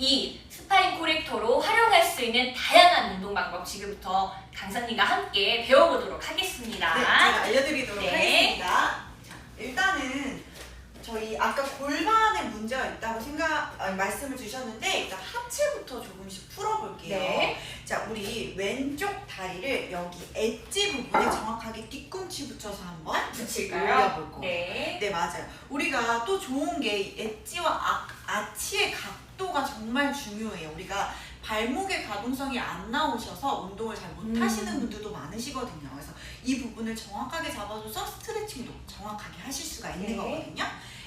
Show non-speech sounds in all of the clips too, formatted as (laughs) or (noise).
이 스파인 코렉터로 활용할 수 있는 다양한 운동 방법 지금부터 강사님과 함께 배워보도록 하겠습니다. 네, 제가 알려드리도록 네. 하겠습니다. 자, 일단은 저희 아까 골반에 문제가 있다고 생각 아, 말씀을 주셨는데 일단 하체부터 조금씩 풀어볼게요. 네. 자, 우리 왼쪽 다리를 여기 엣지 부분에 정확하게 뒤꿈치 붙여서 한번 붙일까요? 올려볼 거예요. 네. 네 맞아요. 우리가 또 좋은 게이 엣지와 아, 아치의 각 도가 정말 중요해요. 우리가 발목의 가동성이 안 나오셔서 운동을 잘 음. 못하시는 분들도 많으시거든요. 그래서 이 부분을 정확하게 잡아줘서 스트레칭도 정확하게 하실 수가 있는 네. 거거든요.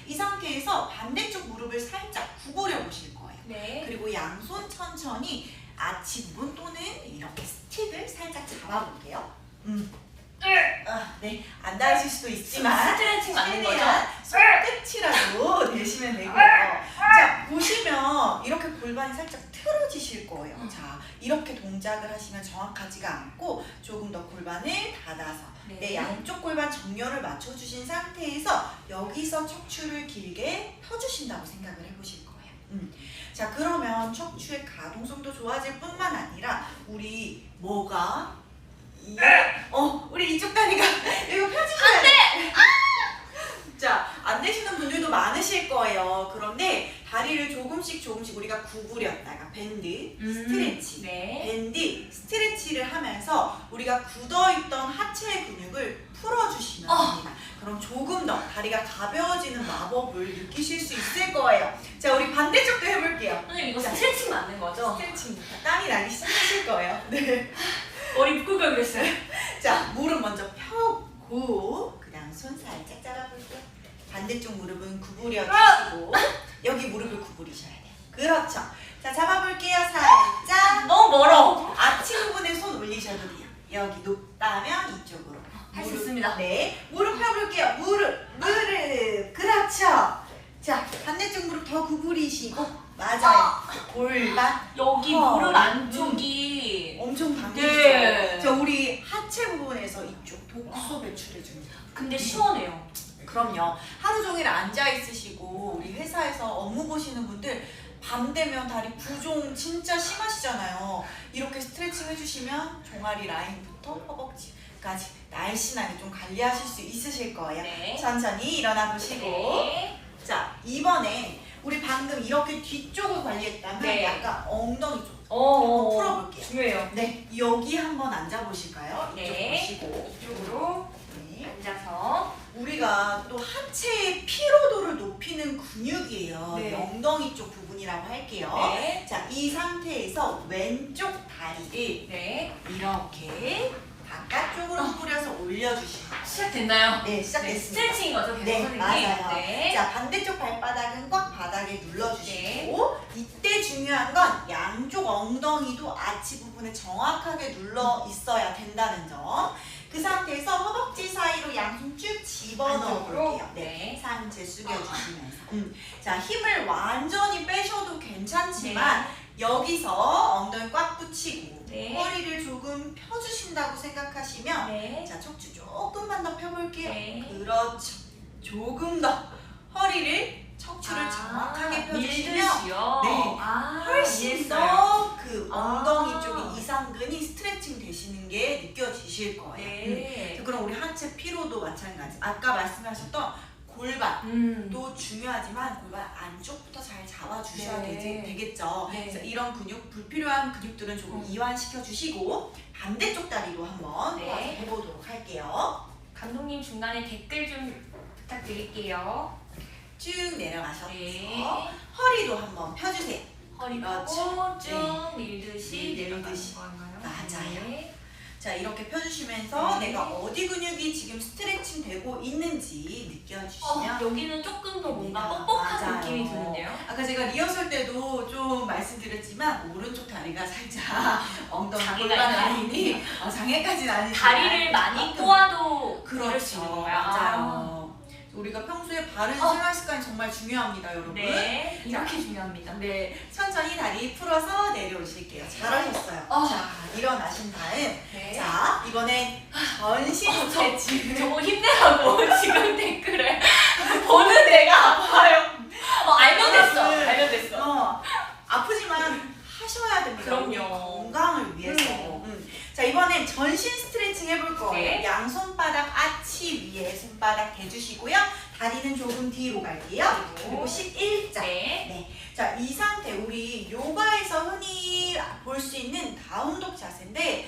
이 상태에서 반대쪽 무릎을 살짝 구부려 보실 거예요. 네. 그리고 양손 천천히 아치 부분 또는 이렇게 스틱을 살짝 잡아볼게요. 음. 아, 네, 안 닿으실 수도 있지만 스트레칭 맞는 거죠? 최대한 손끝이라도 내시면 되고요. 자, 보시면 이렇게 골반이 살짝 틀어지실 거예요. 음. 자, 이렇게 동작을 하시면 정확하지가 않고 조금 더 골반을 닫아서 네. 내 양쪽 골반 정렬을 맞춰주신 상태에서 여기서 척추를 길게 펴주신다고 생각을 해보실 거예요. 음. 자, 그러면 척추의 가동성도 좋아질 뿐만 아니라 우리 뭐가 이, 어, 우리 이쪽 다리가 (laughs) 이거 펴주셔야 돼. 자, 안 되시는 분들도 많으실 거예요. 그런데 다리를 조금씩 조금씩 우리가 구부렸다가 밴드, 음, 스트레치, 네. 밴드, 스트레치를 하면서 우리가 굳어있던 하체 근육을 풀어주시면 어. 합니다. 그럼 조금 더 다리가 가벼워지는 마법을 느끼실 수 있을 거예요. 자, 우리 반대쪽도 해볼게요. 선생님 이거 스트레칭 맞는 거죠? 스트레칭입니다. 땀이 나기 시작하실 거예요. 네. 머리 묶을 걸 그랬어요. 자, 무릎 먼저 펴고 손 살짝 잡아볼게요. 반대쪽 무릎은 구부려 주시고 여기 무릎을 구부리셔야 돼요. 그렇죠. 자, 잡아볼게요. 살짝. 너무 멀어. 아치 부분에 손 올리셔도 돼요. 여기 높다면 이쪽으로. 할 수 무릎, 있습니다. 네. 무릎 펴볼게요. 무릎, 무릎. 그렇죠. 자, 반대쪽 무릎 더 구부리시고. 맞아요. 골반. 여기 어, 무릎 음. 안쪽이 엄청 당기시죠? 네. 자, 우리 하체 부분에서 이쪽 독소 배출해 줍니다. 근데 시원해요. 그럼요. 하루 종일 앉아 있으시고 우리 회사에서 업무 보시는 분들 밤 되면 다리 부종 진짜 심하시잖아요. 이렇게 스트레칭 해주시면 종아리 라인부터 허벅지까지 날씬하게 좀 관리하실 수 있으실 거예요. 네. 천천히 일어나 보시고 네. 자 이번에 우리 방금 이렇게 뒤쪽을 관리했다면 네. 약간 엉덩이 쪽 어, 한번 풀어볼게요. 중요해요. 네 여기 한번 앉아 보실까요? 이쪽 네. 보시고 이쪽으로 또 하체의 피로도를 높이는 근육이에요. 네. 이 엉덩이 쪽 부분이라고 할게요. 네. 자, 이 상태에서 왼쪽 다리를 네. 이렇게 바깥쪽으로 뿌려서 올려주시면 시작됐나요? 네, 네, 시작됐습니다. 스트레칭인 거죠, 계속 네, 선생님? 맞아요. 네. 자, 반대쪽 발바닥은 꽉 바닥에 눌러주시고 이때 중요한 건 양쪽 엉덩이도 아치 부분에 정확하게 눌러 있어야 된다는 점. 그 상태에서 허벅지 사이로 양손 쭉 집어넣어? 볼게요. 네. 네. 상체 숙여주시면서. 음. 자, 힘을 완전히 빼셔도 괜찮지만 여기서 엉덩이 꽉 붙이고 네. 허리를 조금 펴주신다고 생각하시면 네. 자, 척추 조금만 더 펴볼게요. 네. 그렇죠. 조금 더 허리를 척추를 아, 정확하게 펴주시면 밀듯이요? 네. 아, 훨씬 이해했어요. 더그 아. 엉덩이 쪽에 이상근이 스트레칭 되시는 게 느껴지실 거예요. 음. 네. 그럼 우리 하체 피로도 마찬가지. 아까 말씀하셨던 골반도 음. 중요하지만 골반 안쪽부터 잘 잡아주셔야 네. 되지, 되겠죠. 네. 그래서 이런 근육 불필요한 근육들은 조금 음. 이완시켜 주시고 반대쪽 다리로 한번 네. 도와서 해보도록 할게요. 감독님 중간에 댓글 좀 부탁드릴게요. 쭉 내려가셔서 네. 허리도 한번 펴주세요. 허리 그렇죠. 펴고 쭉 밀듯이 네, 내려가는 밀듯이. 건가요? 맞아요. 네. 자 이렇게 펴주시면서 네. 내가 어디 근육이 지금 스트레칭 되고 있는지 어, 느껴주시면 여기는 조금 더 뭔가. 뻑뻑한 맞아요. 느낌이 드는데요? 아까 제가 리허설 때도 좀 말씀드렸지만 오른쪽 다리가 살짝 (laughs) 엉덩이 장애가 골반 있나요? 라인이 어, 장애까지는 아니지만 다리를 많이 조금 꼬아도 그럴 수 있는 그렇죠 거예요. 맞아요 우리가 평소에 바른 어. 생활 습관이 정말 중요합니다 여러분 네, 이렇게 중요합니다. 네, 천천히 다리 풀어서 내려오실게요. 잘하셨어요. 어. 자, 일어나신 다음, 네. 자, 이번엔 전신 어, 저- 스트레칭. 저거 힘내라고 (laughs) 지금 댓글에 보는 내가 아파요. 어, 알면 됐어. 네. 알면 됐어. 어, 아프지만 해줘야 됩니다. 그럼요. 건강을 위해서. 음. 음. 자 이번엔 전신 스트레칭 해볼 거예요. 네. 양손바닥 아치 위에 손바닥 대주시고요. 다리는 조금 뒤로 갈게요. 그리고 11자. 네. 자, 이 상태 우리 요가에서 흔히 볼 수 있는 다운독 자세인데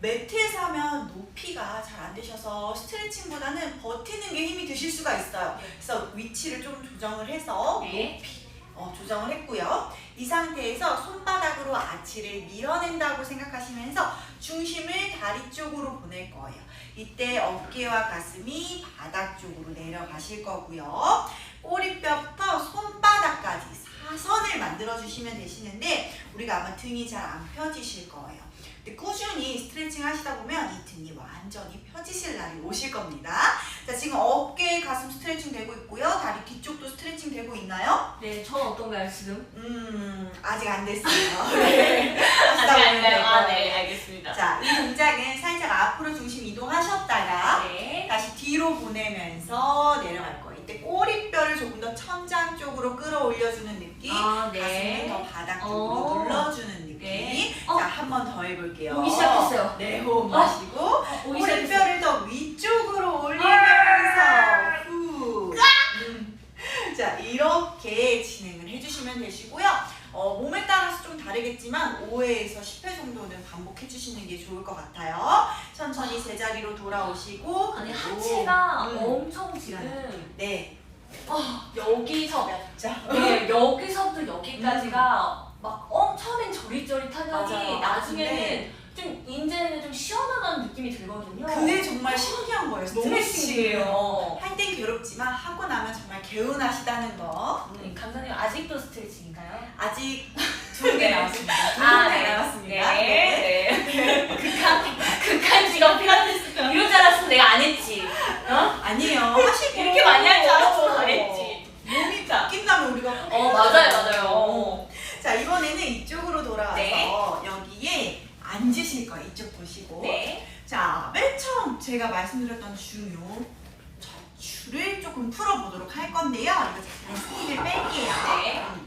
매트에서 하면 높이가 잘 안 되셔서 스트레칭보다는 버티는 게 힘이 드실 수가 있어요. 그래서 위치를 좀 조정을 해서 네. 높이 어, 조정을 했고요. 이 상태에서 손바닥으로 아치를 밀어낸다고 생각하시면서 중심을 다리 쪽으로 보낼 거예요. 이때 어깨와 가슴이 바닥 쪽으로 내려가실 거고요. 꼬리뼈부터 손바닥까지 사선을 만들어 주시면 되시는데 우리가 아마 등이 잘 안 펴지실 거예요. 근데 꾸준히 스트레칭 하시다 보면 이 등이 완전히 펴지실 날이 오실 겁니다. 자, 지금 어깨, 가슴 스트레칭 되고 있고요. 다리 뒤쪽도 스트레칭 되고 있나요? 네, 전 어떤가요, 지금? 음, 아직 안 됐어요. (laughs) 네. 아직 안 돼요. 될 아, 거예요. 네, 알겠습니다. 자, 이 동작은 살짝 앞으로 중심 이동하셨다가 네. 다시 뒤로 보내면서 내려갈 거예요. 이때 꼬리뼈를 조금 더 천장 쪽으로 끌어올려주는 느낌. 아, 네. 더 바닥 쪽으로 어. 눌러주는 느낌. 네. 어. 자, 한 번 더 해볼게요. 오기 시작했어요. 네, 호흡 어. 마시고 어, 오기 시작했어요. 꼬리뼈를 더 위쪽으로 올리면서 후. 음. 자, 이렇게 진행을 해주시면 되시고요. 어, 몸에 따라서 좀 다르겠지만 5회에서 10회 정도는 반복해 주시는 게 좋을 것 같아요. 천천히 제자리로 돌아오시고 아니, 하체가 음. 엄청 지금 네. 어, 여기서 자, 네, 여기서부터 여기까지가 막 어, 처음엔 저릿저릿하더니 맞아요. 나중에는 네. 좀 이제는 좀 시원한 느낌이 들거든요. 그게 정말 신기한 거예요. 신기해요. 할 땐 괴롭지만 하고 나면 정말 개운하시다는 거. 네, 감독님 아직도 스트레칭인가요? 아직 (laughs) 두개 남았습니다. 두 아, 개 네. 남았습니다. 네. 네. (laughs) 극한 극한 직업 필라테스 이럴 줄 알았으면 내가 안 했지. 어? 아니에요. 하시고 (laughs) 이렇게 많이 할 줄 알았으면 안 했지. 몸이 바뀐다면 우리가 어 맞아요 맞아요. 어. 자 이번에는 이쪽으로 돌아와서 네. 여기에 앉으실 거예요. 이쪽 보시고. 네. 자, 맨 처음 제가 말씀드렸던 중요 척추를 조금 풀어보도록 할 건데요. 이거 스틱을 뺄게요. 네. 음.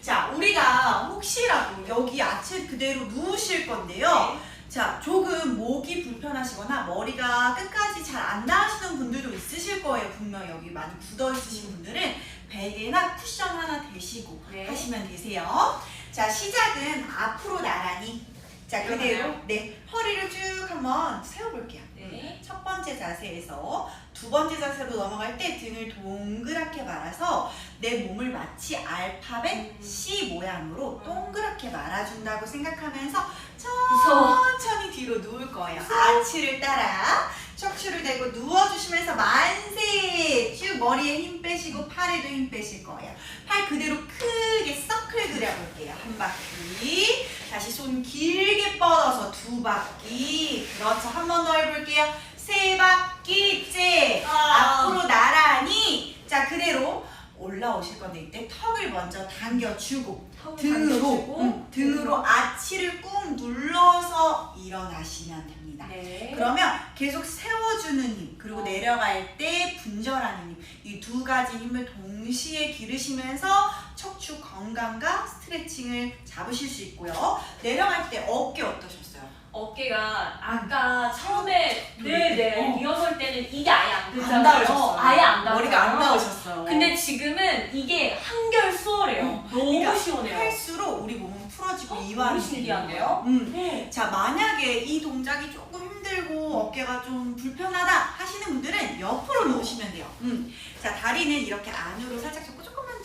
자, 우리가 혹시라도 여기 아치 그대로 누우실 건데요. 자, 조금 목이 불편하시거나 머리가 끝까지 잘 안 나으시는 분들도 있으실 거예요. 분명 여기 많이 굳어 있으신 분들은 베개나 쿠션 하나 대시고 네. 하시면 되세요. 자, 시작은 앞으로 나란히. 자, 그대로? 네 허리를 쭉 한번 세워볼게요. 네. 첫 번째 자세에서 두 번째 자세로 넘어갈 때 등을 동그랗게 말아서 내 몸을 마치 알파벳 음. C 모양으로 동그랗게 말아준다고 생각하면서. 천천히 뒤로 누울 거예요. 아치를 따라 척추를 대고 누워주시면서 만세 쭉 머리에 힘 빼시고 팔에도 힘 빼실 거예요. 팔 그대로 크게 서클 그려볼게요. 한 바퀴 다시 손 길게 뻗어서 두 바퀴 그렇죠. 한 번 더 해볼게요. 세 바퀴째 아. 앞으로 나란히 자 그대로 올라오실 건데 이때 턱을 먼저 당겨주고 등으로 등으로 아치를 꾹 눌러서 일어나시면 됩니다. 네. 그러면 계속 세워주는 힘 그리고 내려갈 때 분절하는 힘 이 두 가지 힘을 동시에 기르시면서 척추 건강과 스트레칭을 잡으실 수 있고요. 내려갈 때 어깨 어떠셨어요? 어깨가 아까 처음에 네네 어. 리허설 때는 이게 아예 안 안. 닿으셨어요. 아예 안 닿아요. 머리가 안 닿으셨어요. 근데 지금은 이게 한결 수월해요. 어, 너무 그러니까 시원해요. 할수록 우리 몸은 풀어지고 어, 이완이 너무 신기한데요? 음. 네. 자 만약에 이 동작이 조금 힘들고 어깨가 좀 불편하다 하시는 분들은 옆으로 놓으시면 돼요. 음. 자 다리는 이렇게 안으로 살짝 접고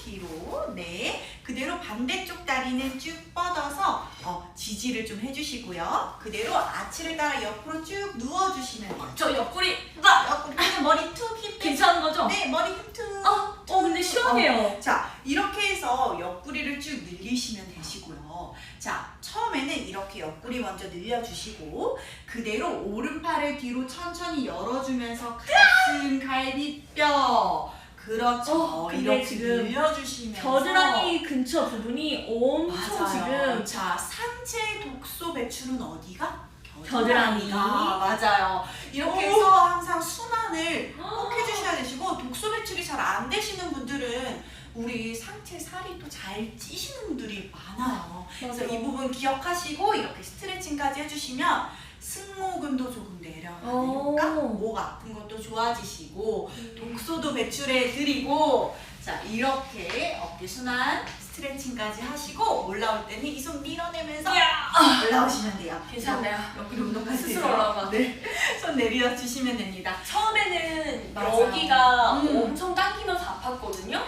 뒤로 네 그대로 반대쪽 다리는 쭉 뻗어서 어, 지지를 좀 해주시고요. 그대로 아치를 따라 옆으로 쭉 누워주시면 돼요. 저 옆구리 나 옆으로 그냥 머리 툭 힘 빼. 괜찮은 거죠? 네 머리 힘 툭. 어, 어 근데 시원해요. 자, 이렇게 해서 옆구리를 쭉 늘리시면 되시고요. 자, 처음에는 이렇게 옆구리 먼저 늘려주시고, 그대로 오른팔을 뒤로 천천히 열어주면서 가슴, 갈비뼈. 그렇죠. 어, 근데 이렇게 지금 늘려주시면서. 겨드랑이 근처 부분이 엄청 맞아요. 지금 자, 상체 독소 배출은 어디가? 겨드랑이. 맞아요. 이렇게 오. 해서 항상 순환을 꼭 해주셔야 되시고 독소 배출이 잘 안 되시는 분들은 우리 상체 살이 또 잘 찌시는 분들이 많아요. 그래서 이 부분 기억하시고 이렇게 스트레칭까지 해주시면 승모근도 조금 오. 효과, 목 아픈 것도 좋아지시고 독소도 배출해 드리고 자 이렇게 어깨 순환 스트레칭까지 하시고 올라올 때는 이 손 밀어내면서 야, 올라오시면 돼요. 괜찮네요. 옆구리 운동까지 스스로 돼요. 올라가. 네, (laughs) 손 내려 주시면 됩니다. 처음에는 맞아요. 여기가 음. 엄청 당기면서 아팠거든요.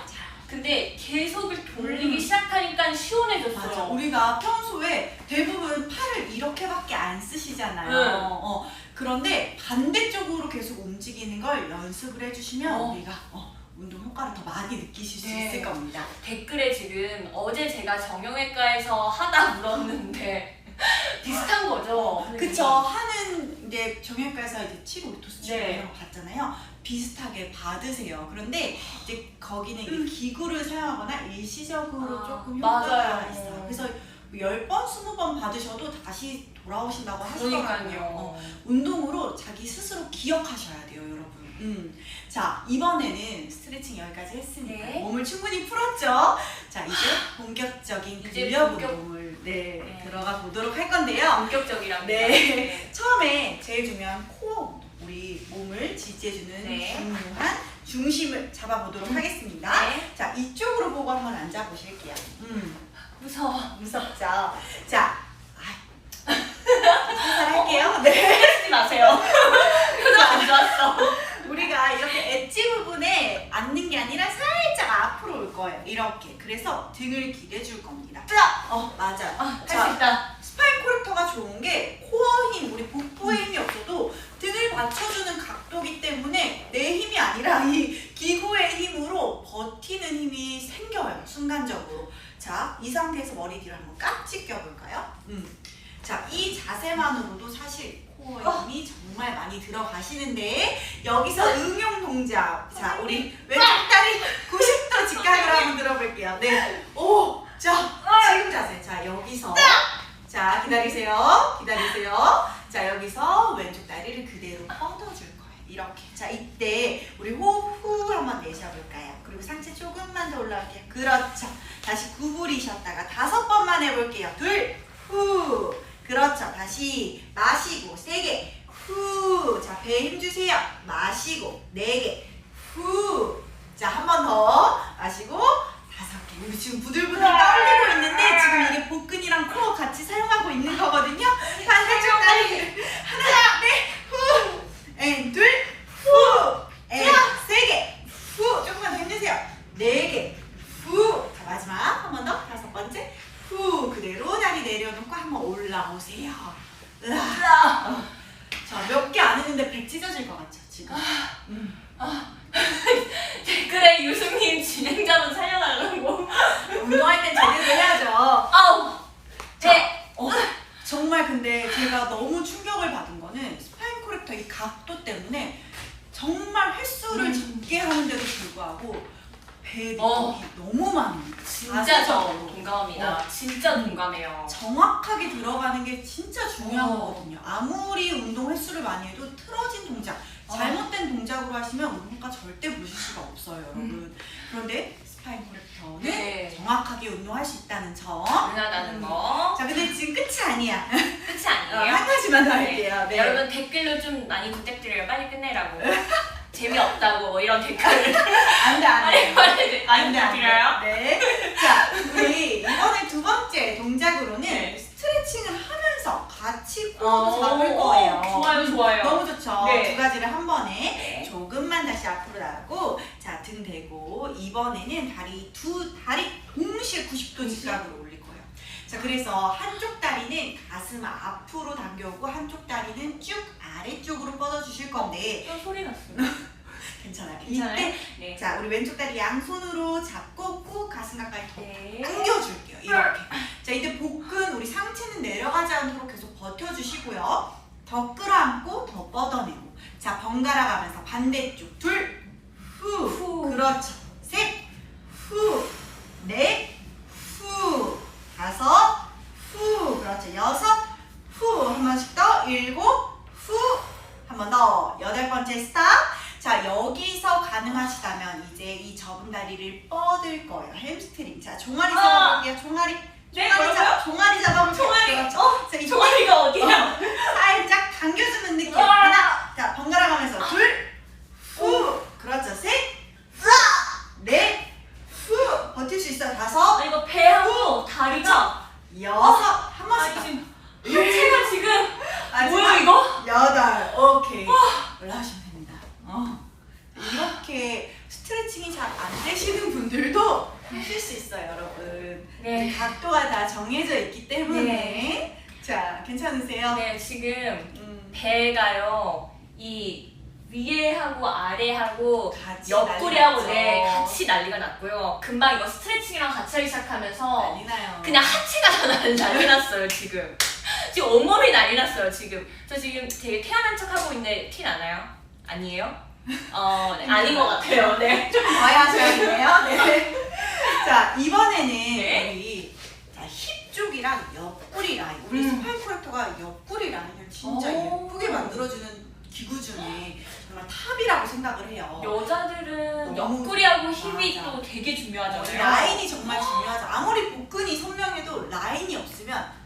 근데 계속을 돌리기 음. 시작하니까 시원해졌어요. 맞아. 우리가 평소에 대부분 팔을 이렇게밖에 안 쓰시잖아요. 네. 어, 그런데 반대쪽으로 계속 움직이는 걸 연습을 해주시면 어. 우리가 어, 운동 효과를 더 많이 느끼실 수 네. 있을 겁니다. 댓글에 지금 어제 제가 정형외과에서 하다 물었는데 (laughs) 비슷한 거죠. 그쵸. 하는 이제 정형외과에서 이제 치료 오토스 치료 네. 이런 거 받잖아요. 비슷하게 받으세요. 그런데 이제 거기는 이제 음. 기구를 사용하거나 일시적으로 아, 조금 효과가 맞아요. 있어요. 그래서 10번, 20번 받으셔도 다시 돌아오신다고 하시더라고요. 어. 운동으로 자기 스스로 기억하셔야 돼요, 여러분. 음. 자, 이번에는 스트레칭 여기까지 했으니까 네. 몸을 충분히 풀었죠? 자, 이제 본격적인 이제 근력 본격- 운동을 네, 네. 들어가 보도록 할 건데요. 본격적이랍니다. 네. 처음에 제일 중요한 코어 운동. 우리 몸을 지지해주는 네. 중요한 중심을 잡아보도록 음. 하겠습니다. 네. 자, 이쪽으로 보고 한번 앉아보실게요. 음. 무서워. 무섭죠? 자, 아, 살살 할게요. 네. 하지 마세요. 표정 안 좋았어. 우리가 이렇게 엣지 부분에 앉는 게 아니라 살짝 앞으로 올 거예요. 이렇게. 그래서 등을 기대줄 겁니다. 어, 맞아요. 할 수 자, 있다. 스파인 코렉터가 좋은 게 코어 힘, 우리 복부에 힘이 없어도 등을 받쳐주는 각도기 때문에 내 힘이 아니라 이 기구의 힘으로 버티는 힘이 생겨요. 순간적으로. 자, 이 상태에서 머리 뒤로 한번 깍지 껴볼까요? 음. 자, 이 자세만으로도 사실 코어의 어. 힘이 정말 많이 들어가시는데 여기서 응용 동작. 자, 우리 왼쪽 다리 90도 직각으로 한번 들어볼게요. 네. 오, 자, 지금 자세. 자, 여기서. 자, 기다리세요. 기다리세요. 자, 여기서 왼쪽 다리를 그대로 뻗어줄 거예요. 이렇게. 자, 이때 우리 호흡 후 한번 내쉬어볼까요? 그리고 상체 조금만 더 올라갈게요. 그렇죠. 다시 구부리셨다가 다섯 번만 해볼게요. 둘, 후. 그렇죠. 다시 마시고 세 개. 후. 자, 배에 힘 주세요. 마시고 네 개. 후. 자, 한 번 더 마시고 다섯 개. 우리 지금 부들부들 떨리고 있는데 지금 이게 복근이랑 코어 같이 사용하고 있는 거거든요. 반대쪽 다리 하나, 네, 후, 앤 둘, 후, 앤세 개, 후. 조금만 더 힘내세요. 네 개, 후. 자 마지막 한 번 더 다섯 번째, 후. 그대로 다리 내려놓고 한번 올라오세요. 으아. 자몇 개 안 했는데 배 찢어질 것 같죠 지금. 음. (laughs) 댓글에 유승님 진행자분 살려달라고. 운동할 땐 제대로 해야죠. 아우. 네. 어, 정말 근데 제가 너무 충격을 받은 거는 스파인 코렉터 이 각도 때문에 정말 횟수를 음. 적게 하는데도 불구하고 배 어. 너무 많아요. 진짜 저. 동감합니다. 진짜 동감해요. 정확하게 들어가는 게 진짜 중요한 어. 거거든요. 아무리 운동 횟수를 많이 해도 틀어진 동작, 어. 잘못된 동작으로 하시면 운동가 절대 보실 수가 없어요, 여러분. 그런데 음. 네. 정확하게 운동할 수 있다는 점. 가능하다는 음. 거. 자, 근데 지금 끝이 아니야. 끝이 어, 아니에요. 한 가지만 더 할게요. 네. 여러분 댓글로 좀 많이 부탁드려요. 빨리 끝내라고. (laughs) 재미없다고 뭐 이런 댓글. 안 돼, 안 돼. 빨리 많이 안 돼, 안 돼. 부탁드려요. 네. 자, 우리 이번에 두 번째 동작으로는 네. 스트레칭을 하면서 같이 어, 코어도 잡을 거예요. 좋아요, 좋아요. 너무 좋죠. 네. 두 가지를 한 번에 네. 조금만 다시 앞으로 나가고 자, 등 대고 이번에는 다리 두 다리 동시에 90도 직각으로 올릴 거예요. 자, 그래서 한쪽 다리는 가슴 앞으로 당겨오고 한쪽 다리는 쭉 아래쪽으로 뻗어 주실 건데 또 소리 났어요. 괜찮아요. 괜찮아요? 이때 네. 자, 우리 왼쪽 다리 양손으로 잡고 꾹 가슴 가까이 더 네. 당겨줄게요. 이렇게. 자, 이때 복근 우리 상체는 내려가지 않도록 계속 버텨주시고요. 더 끌어안고 더 뻗어내고. 자, 번갈아 가면서 반대쪽 둘, 후, 후. 그렇죠. 셋, 후, 넷, 후, 다섯, 후, 그렇죠. 여섯, 후, 한 번씩 더 일곱, 후, 한 번 더 여덟 번째 스탑. 자, 여기서 가능하시다면 이제 이 접은 다리를 뻗을 거예요. 햄스트링. 자, 종아리 아! 잡아볼게요. 종아리. 네, 종아리 잡아. 종아리 잡아볼게요. 종아리. 그렇죠? 어, 자, 이 종아리가 어디야? 어, 살짝 당겨주면 났어요 지금. 저 지금 되게 태어난 척 하고 있는데 티 나나요? 아니에요? 어 네, 아닌 것 같아요. 네. 좀 (laughs) 봐야 하셔야겠네요. 네. (laughs) 자 이번에는 네. 우리 자, 힙 쪽이랑 옆구리 라인. 우리 음. 스파인 코렉터가 옆구리 라인을 진짜 오. 예쁘게 만들어주는 기구 중에 정말 탑이라고 생각을 해요. 여자들은 너무- 옆구리하고 힙이 맞아. 또 되게 중요하잖아요. 라인이 정말 중요하죠. 아무리 복근이 선명해도 라인이 없으면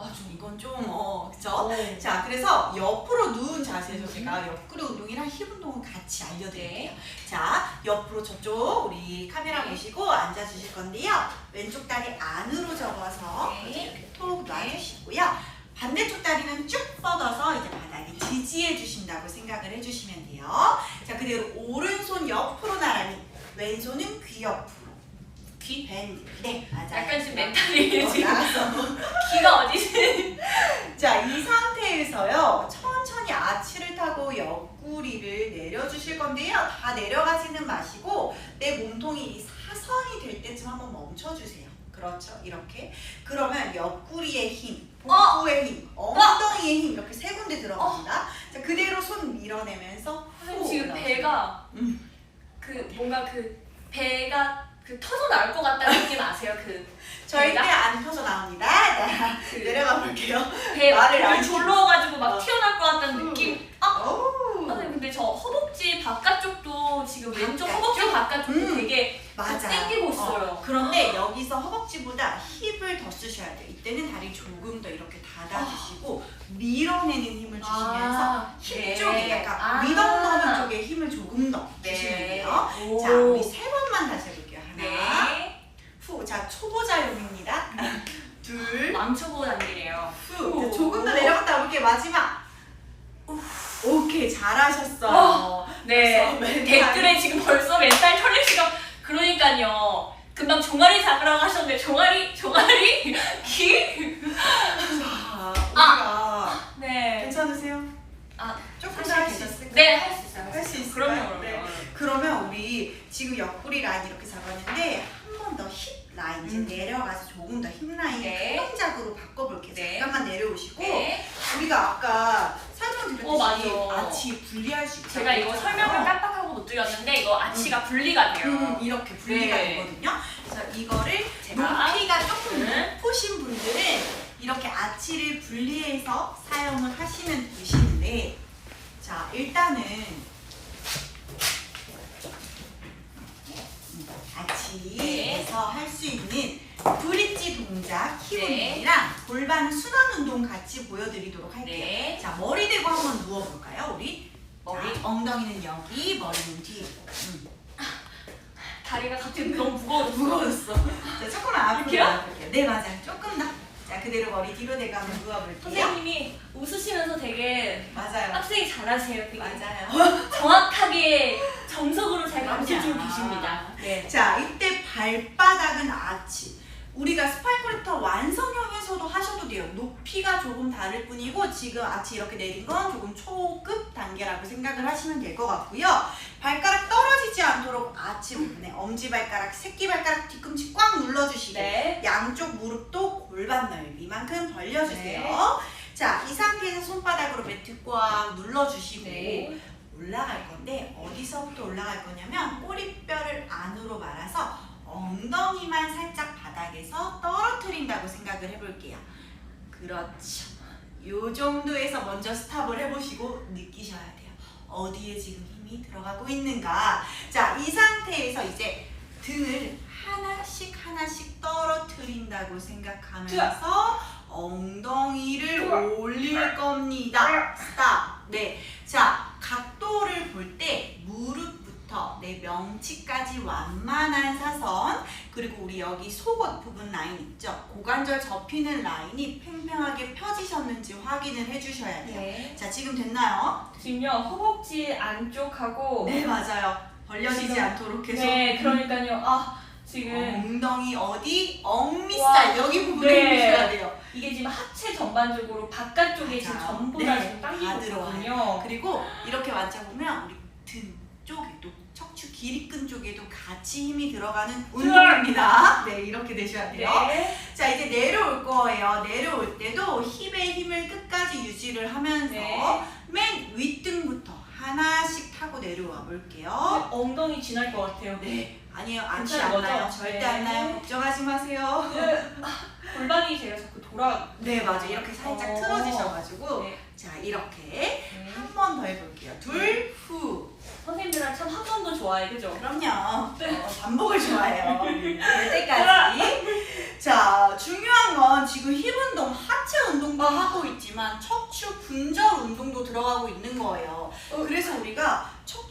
맞아. 이건 좀 어, 그쵸? 어. 자, 그래서 옆으로 누운 자세에서 제가 옆구리 운동이랑 힙 운동을 같이 알려드릴게요. 네. 자, 옆으로 저쪽 우리 카메라 네. 보시고 앉아주실 건데요. 왼쪽 다리 안으로 접어서 네. 이렇게 톡 놔주시고요. 반대쪽 다리는 쭉 뻗어서 이제 바닥에 지지해 주신다고 생각을 해주시면 돼요. 자, 그대로 오른손 옆으로 나란히, 왼손은 귀 옆으로. 귀 밴드. 네, 맞아요. 약간 지금 멘탈이 어, 지금. (laughs) 귀가 어디지? 자, 이 상태에서요. 천천히 아치를 타고 옆구리를 내려주실 건데요. 다 내려가지는 마시고 내 몸통이 이 사선이 될 때쯤 한번 멈춰주세요. 그렇죠. 이렇게. 그러면 옆구리의 힘, 복부의 힘, 엉덩이의 힘 이렇게 세 군데 들어갑니다. 자, 그대로 손 밀어내면서 후 지금 올라오세요. 배가 음. 그 뭔가 그 배가 그 터져 나올 것 같다는 느낌 아세요? 그 절대? 안 펴서 나옵니다. 자, 그 내려가 볼게요. 배 말을 말을 안 졸러가지고 막 어. 튀어나올 것 같다는 느낌. 아, 오. 선생님 근데 저 허벅지 바깥쪽도 지금 왼쪽 바깥쪽? 허벅지 바깥쪽도 음. 되게 맞아. 땡기고 있어요. 어, 그런데 여기서 허벅지보다 힙을 더 쓰셔야 돼요. 이때는 다리 조금 더 이렇게 닫아주시고 밀어내는 힘을 주시면서 아, 힙 네. 쪽에 약간 아. 위넘넘는 쪽에 힘을 조금 더 주시면 네. 돼요. 오. 자, 우리 세 번만 다시 해볼게요. 하나, 네. 후. 자, 초보자용입니다. (laughs) 둘, 망쳐보 단계래요. 후. 오. 자, 조금 더 내려갔다 올게요. 마지막. 오케이, 잘하셨어요. 네. 그래서 댓글에 지금 벌써 멘탈 털리시가 그러니까요. 금방 종아리 잡으라고 하셨는데 종아리 종아리 (laughs) 귀. 자, 우리가 네. 괜찮으세요? 아 조금 더 할 수 있을까요? 네, 할 수 있어요. 할 수 있을까요? 그럼요, 네. 그럼요. 그러면 우리 지금 옆구리 라인 이렇게 잡았는데 한 번 더 힙 라인 이제 음. 내려가서 조금 더 힙 라인 네. 큰 동작으로 바꿔볼게요. 네. 잠깐만 내려오시고 네. 우리가 아까 설명드렸듯이 어. 아치 분리할 수 있다고 제가 이거. 설명을 깜빡하고 못 드렸는데 이거 아치가 분리가 돼요. 음, 이렇게 분리가 네. 되거든요. 그래서 이거를 제가 높이가 조금 네. 높으신 분들은 이렇게 아치를 분리해서 사용을 하시면 되시는데 자 일단은 아치에서 할 수 있는 브릿지 동작 힙 네. 골반 순환 운동 같이 보여드리도록 할게요. 네. 자 머리 대고 한번 누워볼까요 우리? 머리. 자, 엉덩이는 여기 머리는 뒤. 음. 다리가 갑자기 너무 무거워졌어. 무거웠어. 자, 조금만 앞으로 이렇게요? 나와볼게요. 네, 맞아요. 조금 더. 자, 그대로 머리 뒤로 대고 한번 누워볼게요. 선생님이 웃으시면서 되게 맞아요. 빡세게 잘하세요. 되게 맞아요. 정확하게 정석으로 잘 가르쳐 주고 그럼요. 계십니다. 네. 자, 발바닥은 아치. 우리가 스파인 코렉터 완성형에서도 하셔도 돼요. 높이가 조금 다를 뿐이고 지금 아치 이렇게 내린 건 조금 초급 단계라고 생각을 하시면 될 것 같고요. 발가락 떨어지지 않도록 아치 부분에 엄지발가락, 새끼발가락 뒤꿈치 꽉 눌러주시고 네. 양쪽 무릎도 골반 넓이만큼 벌려주세요. 네. 자, 이 상태에서 손바닥으로 매트 꽉 눌러주시고 네. 올라갈 건데 어디서부터 올라갈 거냐면 꼬리뼈를 안으로 말아서 엉덩이만 살짝 바닥에서 떨어뜨린다고 생각을 해볼게요. 그렇죠. 요 정도에서 먼저 스탑을 해보시고 느끼셔야 돼요. 어디에 지금 힘이 들어가고 있는가. 자, 이 상태에서 이제 등을 하나씩 하나씩 떨어뜨린다고 생각하면서 엉덩이를 올릴 겁니다. 스탑. 네. 자, 각 무릎부터 내 명치까지 완만한 사선 그리고 우리 여기 속옷 부분 라인 있죠? 고관절 접히는 라인이 팽팽하게 펴지셨는지 확인을 해주셔야 돼요. 네. 자 지금 됐나요? 지금요 허벅지 안쪽하고 네 맞아요. 벌려지지 지금- 않도록 계속 네 그러니까요 아 지금 엉덩이 어디? 엉밑살 와. 여기 부분에 네. 해주셔야 돼요. 이게 지금 하체 전반적으로 바깥쪽에 지금 맞아요. 전부 다 네, 지금 다 당기고 들어와요. 있거든요. 그리고 이렇게 만져보면 우리 등 척추 길이끈 쪽에도 같이 힘이 들어가는 운동입니다. 네 이렇게 되셔야 돼요. 네. 자 이제 내려올 거예요. 내려올 때도 힙의 힘을 끝까지 유지를 하면서 네. 맨 윗등부터 하나씩 타고 내려와 볼게요. 엉덩이 지날 것 같아요. 네 아니에요 아치 괜찮은 안 거죠? 나요 절대 네. 안 나요 걱정하지 마세요. 그, 아, (laughs) 골반이 제가 자꾸 돌아. 네 맞아 요 이렇게 살짝 어. 틀어지셔가지고 네. 자 이렇게 네. 한번 더 해볼게요. 둘 후. 선생님들은 참 한 번 더 좋아해, 그죠? 그럼요. 네. 어, 반복을 좋아해요. (laughs) 될 때까지. 자, 중요한 건 지금 힙 운동, 하체 운동도 하고 있지만 척추 분절 운동도 들어가고 있는 거예요. 어. 그래서 우리가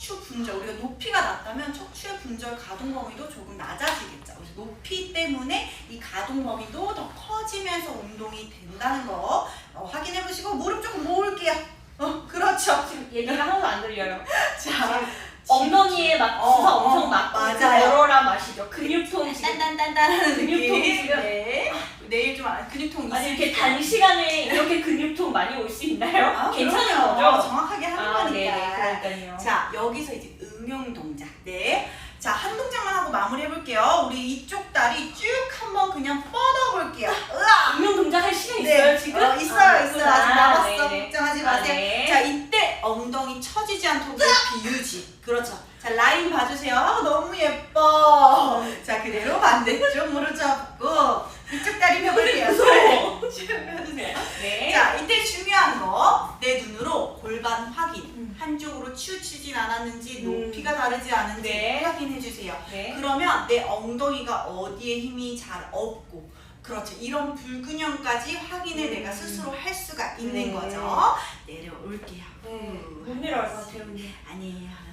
척추 분절, 우리가 높이가 낮다면 척추의 분절 가동 범위도 조금 낮아지겠죠. 그래서 높이 때문에 이 가동 범위도 더 커지면서 운동이 된다는 거 어, 확인해 보시고 무릎 조금 모을게요. 어, 그렇죠. 지금 얘기가 하나도 안 들려요. (laughs) 자, 엉덩이에 막 어, 주사 어, 엄청 맞고 맞아요. 걸어라 마시죠. 근육통 지금. 딴딴딴딴 하는 근육통이 느낌. 지금- 네. 내일 좀 안- 근육통 아니 이렇게? 단시간에 이렇게 근육통 많이 올 수 있나요? 아, 괜찮은 그럼요. 거죠? 정확하게 하는 아, 거니까. 네네, 그러니까요. 자, 여기서 이제 응용 동작. 네. 자, 한 동작만 하고 마무리 해볼게요. 우리 이쪽 다리 쭉 한번 그냥 뻗어볼게요. 으아! 응용 동작 할 시간 네. 있어요 지금? 어, 있어요, 아, 있어요. 아직 있구나. 남았어. 네네. 걱정하지 아, 마세요. 네. 자, 이때 엉덩이 처지지 않도록 높이 유지. 그렇죠. 자, 라인 봐주세요. 아, 너무 예뻐. 자, 그대로 반대쪽 무릎 잡고 이쪽 다리 펴볼게요. 무서워. 쭉 펴주세요. 네. 자, 이때 중요한 거, 내 눈으로 골반 확인. 음. 한쪽으로 치우치진 않았는지, 음. 높이가 다르지 않은지 네. 확인해 주세요. 네. 그러면 내 엉덩이가 어디에 힘이 잘 없고, 그렇죠. 이런 불균형까지 확인을 음. 내가 스스로 할 수가 있는 네. 거죠. 내려올게요. 네. 후. 못 내려갈 것 같아요. 아니에요.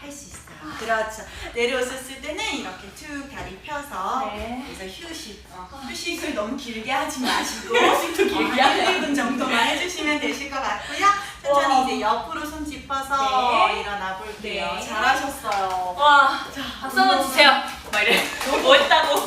할 수 있어요. 그렇죠. 내려오셨을 때는 이렇게 쭉 다리 펴서 네. 그래서 휴식. 어, 휴식을 너무 길게 하지 마시고 (laughs) 휴식도 길게 어, 한 1분 정도만 해주시면 되실 것 같고요. 천천히 와. 이제 옆으로 손 짚어서 네. 일어나 볼게요. 네. 잘하셨어요. 와, 박수 한번 주세요. 막 이래. 너무 멋있다고.